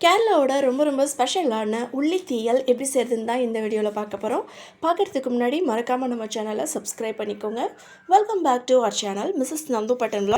கேரளாவோட ரொம்ப ரொம்ப ஸ்பெஷலான உள்ளி தீயல் எப்படி செய்கிறதுன்னு தான் இந்த வீடியோவில் பார்க்க போகிறோம் பார்க்குறதுக்கு முன்னாடி மறக்காமல் நம்ம சேனலை சப்ஸ்கிரைப் பண்ணிக்கோங்க. Welcome back to our channel Mrs Nandu Pattan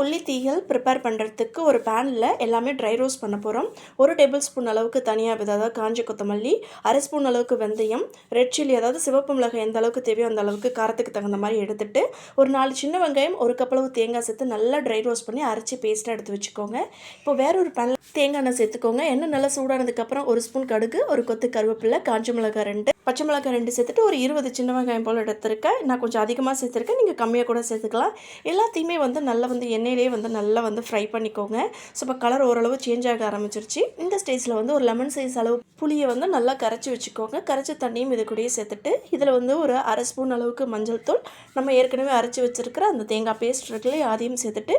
ulli theeyal prepare பண்ணுறதுக்கு ஒரு பேனில் எல்லாமே ட்ரை ரோஸ் பண்ண போகிறோம் ஒரு டேபிள் ஸ்பூன் அளவுக்கு தனியாக அதாவது காஞ்ச கொத்தமல்லி அரை ஸ்பூன் அளவுக்கு வெந்தயம் ரெட் சில்லி அதாவது சிவப்பு மிளகாய் எந்த அளவுக்கு தேவையோ அந்த அளவுக்கு காரத்துக்கு தகுந்த மாதிரி எடுத்துட்டு ஒரு நாலு சின்ன வெங்காயம் ஒரு கப்பளவு தேங்காய் சேர்த்து நல்லா ட்ரை ரோஸ்ட் பண்ணி அரைச்சி பேஸ்ட்டாக எடுத்து வச்சுக்கோங்க. இப்போ வேற ஒரு பேனில் தேங்காய் எண்ணெய் சேர்த்துக்கோங்க. எண்ணெய் நல்லா சூடானதுக்கப்புறம் ஒரு ஸ்பூன் கடுகு ஒரு கொத்து கருவேப்பிலை காஞ்ச மிளகாய் ரெண்டு பச்சை மிளகாய் ரெண்டு சேர்த்துட்டு ஒரு இருபது சின்ன வெங்காயம் போல் எடுத்திருக்கேன். நான் கொஞ்சம் அதிகமாக சேர்த்துருக்கேன். நீங்கள் கம்மியாக கூட சேர்த்துக்கலாம். எல்லாத்தையுமே வந்து நல்லா வந்து எண்ணெயிலே வந்து நல்லா வந்து ஃப்ரை பண்ணிக்கோங்க. ஸோ இப்போ கலர் ஓரளவு சேஞ்ச் ஆக ஆரம்பிச்சிருச்சு. இந்த ஸ்டேஜில் வந்து ஒரு லெமன் சைஸ் அளவு புளியை வந்து நல்லா கரைச்சி வச்சுக்கோங்க. கரைச்ச தண்ணியும் இது கூடயே சேர்த்துட்டு இதில் வந்து ஒரு அரை ஸ்பூன் அளவுக்கு மஞ்சள் தூள். நம்ம ஏற்கனவே அரைச்சி வச்சிருக்கிற அந்த தேங்காய் பேஸ்ட் இருக்குல்லே அதையும் சேர்த்துட்டு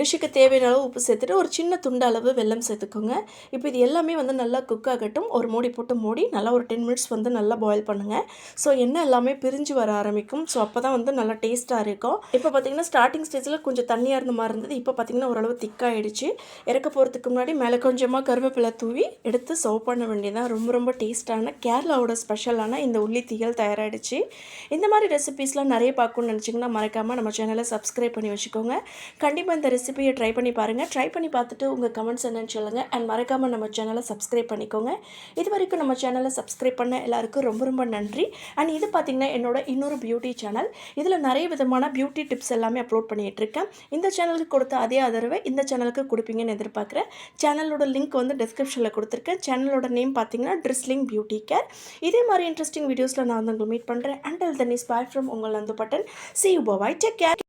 டிஷ்ஷுக்கு தேவையான அளவு உப்பு சேர்த்துட்டு ஒரு சின்ன துண்டு அளவு வெல்லம் சேர்த்துக்கோங்க. இப்போ இது எல்லாமே வந்து நல்லா குக் ஆகட்டும். ஒரு மூடி போட்டு மூடி நல்லா ஒரு டென் மினிட்ஸ் வந்து நல்லா பாயில் பண்ணுங்கள் ஸோ எண்ணெய் எல்லாமே பிரிஞ்சு வர ஆரம்பிக்கும். ஸோ அப்போ தான் வந்து நல்லா டேஸ்ட்டாக இருக்கும். இப்போ பார்த்தீங்கன்னா ஸ்டார்டிங் ஸ்டேஜில் கொஞ்சம் தண்ணியாக இருந்த மாதிரி இருந்தது. இப்போ பார்த்தீங்கன்னா ஓரளவு திக்காகிடுச்சு இறக்க போகிறதுக்கு முன்னாடி மேலே கொஞ்சமாக கருவேப்பிலை தூவி எடுத்து சர்வ் பண்ண வேண்டியதான் ரொம்ப ரொம்ப டேஸ்ட்டான கேரளாவோட ஸ்பெஷலான இந்த உள்ளி தீயல் தயாராகிடுச்சு இந்த மாதிரி ரெசிபீஸ்லாம் நிறைய பார்க்கணும்னு நினச்சிங்கன்னா மறக்காமல் நம்ம சேனலை சப்ஸ்கிரைப் பண்ணி வச்சுக்கோங்க. கண்டிப்பாக இந்த ரெசிபியை ட்ரை பண்ணி பாருங்கள் ட்ரை பண்ணி பார்த்துட்டு உங்கள் கமெண்ட்ஸ் என்னென்னு சொல்லுங்கள் அண்ட் மறக்காமல் நம்ம சேனலை சப்ஸ்கிரைப் பண்ணிக்கோங்க. இது வரைக்கும் நம்ம சேனலை சப்ஸ்கிரைப் பண்ண எல்லாருக்கும் ரொம்ப ரொம்ப நன்றி. அண்ட் இது பார்த்திங்கன்னா என்னோட இன்னொரு பியூட்டி சேனல் இதில் நிறைய விதமான பியூட்டி டிப்ஸ் எல்லாமே அப்லோட் பண்ணிகிட்டு இருக்கேன். இந்த சேனலுக்கு கொடுத்த அதே ஆதரவை இந்த சேனலுக்கு கொடுப்பீங்கன்னு எதிர்பார்க்குறேன். சேனலோட லிங்க் வந்து டிஸ்கிரிப்ஷனில் கொடுத்துருக்கேன். சேனலோட நேம் பார்த்தீங்கன்னா ட்ரிஸ்லிங் பியூட்டி கேர் இதே மாதிரி இன்ட்ரெஸ்டிங் வீடியோஸில் நான் வந்து உங்களை மீட் பண்ணுறேன் until then is bye from உங்கள் Nandu Pattan. See you bye take care